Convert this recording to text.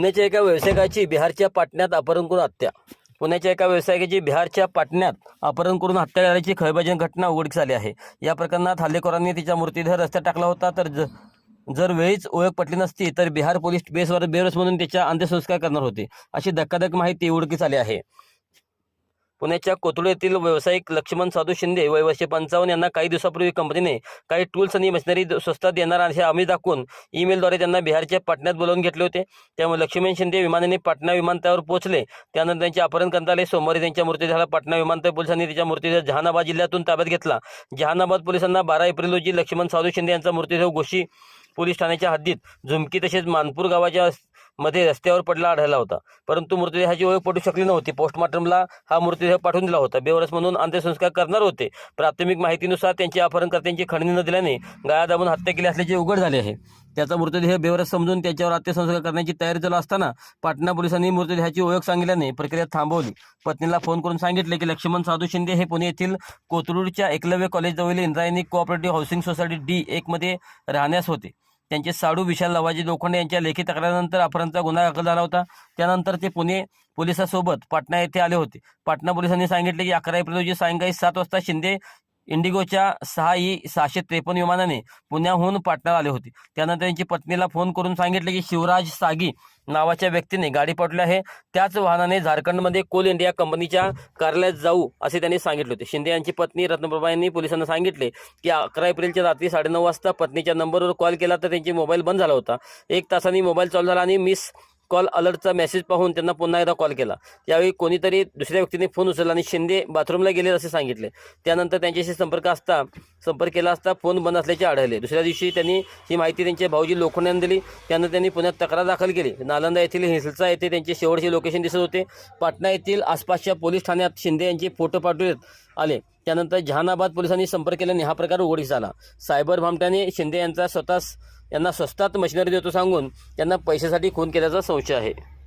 पुण्याच्या एका व्यावसायिकाची बिहारच्या पाटण्यात अपहरण करून हत्या. पुण्याच्या एका व्यावसायिकाची बिहारच्या पाटण्यात अपहरण करून हत्या करण्याची खळबळजनक घटना उघडकीस आली आहे. या प्रकरणात हल्लेखोरांनी तिचा मृतदेह रस्त्यात टाकला होता तर ज जर वेळीच ओळख पटली नसती तर बिहार पोलीस बेसवर बेरस म्हणून तिच्या अंत्यसंस्कार करणार होते अशी धक्काधक माहिती उघडकीस आली आहे. पुण्याच्या कोथरूड येथील व्यावसायिक लक्ष्मण साधू शिंदे वय वर्षे पंचावन्न यांना काही दिवसापूर्वी कंपनीने काही टूल्स आणि मशिनरी स्वस्तात देणार असे आम्ही दाखवून ईमेलद्वारे त्यांना बिहारच्या पाटण्यात बोलावून घेतले होते. त्यामुळे लक्ष्मण शिंदे विमानाने पाटणा विमानतळावर पोहोचले. त्यानंतर त्यांचे अपहरण करण्यात आले. सोमवारी त्यांच्या मृत्यू झाला. पाटणा विमानतळ पोलिसांनी त्याच्या मृतदेह जहानाबाद जिल्ह्यातून ताब्यात घेतला. जहानाबाद पोलिसांना बारा एप्रिल रोजी लक्ष्मण साधू शिंदे यांचा मृतदेह गोशी पोलीस ठाण्याच्या हद्दीत झुमकी तसेच मानपूर गावाच्या मध्ये रस्त्यावर पडला आढळला होता. परंतु मृतदेहाची ओळख पडू शकली नव्हती. पोस्टमार्टमला हा मृतदेह पाठवून दिला होता. बेवरस म्हणून अंत्यसंस्कार करणार होते. प्राथमिक माहितीनुसार त्यांची अपहरणकर्त्यांची खंडणी न दिल्याने गाळा दाबून हत्या केली असल्याचे उघड झाले आहे. त्याचा मृतदेह बेवरस समजून त्याच्यावर अंत्यसंस्कार करण्याची तयारी चालू असताना पाटणा पोलिसांनी मृतदेहाची ओळख सांगितल्याने प्रक्रिया थांबवली. पत्नीला फोन करून सांगितले की लक्ष्मण साधू शिंदे हे पुणे येथील कोथरूडच्या Eklavya कॉलेजजवळील Indrayani cooperative housing society D एकमध्ये राहण्यास होते. त्यांचे साडू विशाल लवाजी लोखंडे यांच्या लेखी तक्रारीनंतर अपहरणचा गुन्हा दाखल झाला होता. त्यानंतर ते पुणे पोलिसांसोबत पाटणा येथे आले होते. पाटणा पोलिसांनी सांगितले की अकरा एप्रिल रोजी सायंकाळी सात वाजता शिंदे इंडिगोच्या सहा ई सहाशे त्रेपन्न विमानाने पुण्याहून पाटण्याला आले होते. त्यानंतर त्यांची पत्नीला फोन करून सांगितले की शिवराज सागी नावाच्या व्यक्तीने गाडी पाठवली आहे. त्याच वाहनाने झारखंडमध्ये कोल इंडिया कंपनीच्या कार्यालयात जाऊ असे त्यांनी सांगितले होते. शिंदे यांची पत्नी रत्नप्रभा यांनी पोलिसांना सांगितले की अकरा एप्रिलच्या रात्री साडेनऊ वाजता पत्नीच्या नंबरवर कॉल केला तर त्यांची मोबाईल बंद झाला होता. एक तासांनी मोबाईल चालू झाला आणि मिस कॉल अलर्टचा मेसेज पाहून त्यांना पुन्हा एकदा कॉल केला. यावेळी कोणीतरी दुसऱ्या व्यक्तीने फोन उचलला आणि शिंदे बाथरूमला गेले असे सांगितले. त्यानंतर त्यांच्याशी संपर्क असता संपर्क केला असता फोन बंद असल्याचे आढळले. दुसऱ्या दिवशी त्यांनी ही माहिती त्यांचे भाऊजी लोखंडाने दिली. त्यानंतर त्यांनी पुण्यात तक्रार दाखल केली. नालंदा येथील हिंसलचा येथे त्यांचे शेवटचे लोकेशन दिसत होते. पाटणा येथील आसपासच्या पोलीस ठाण्यात शिंदे यांचे फोटो पाठवण्यात आले. त्यानंतर जहानाबाद पोलिसांनी संपर्क केल्याने हा प्रकार उघडीस आला. सायबर भामट्याने शिंदे यांचा स्वतः यांना स्वस्तात मशिनरी देतो सांगून त्यांना पैशासाठी खून केल्याचा संशय आहे.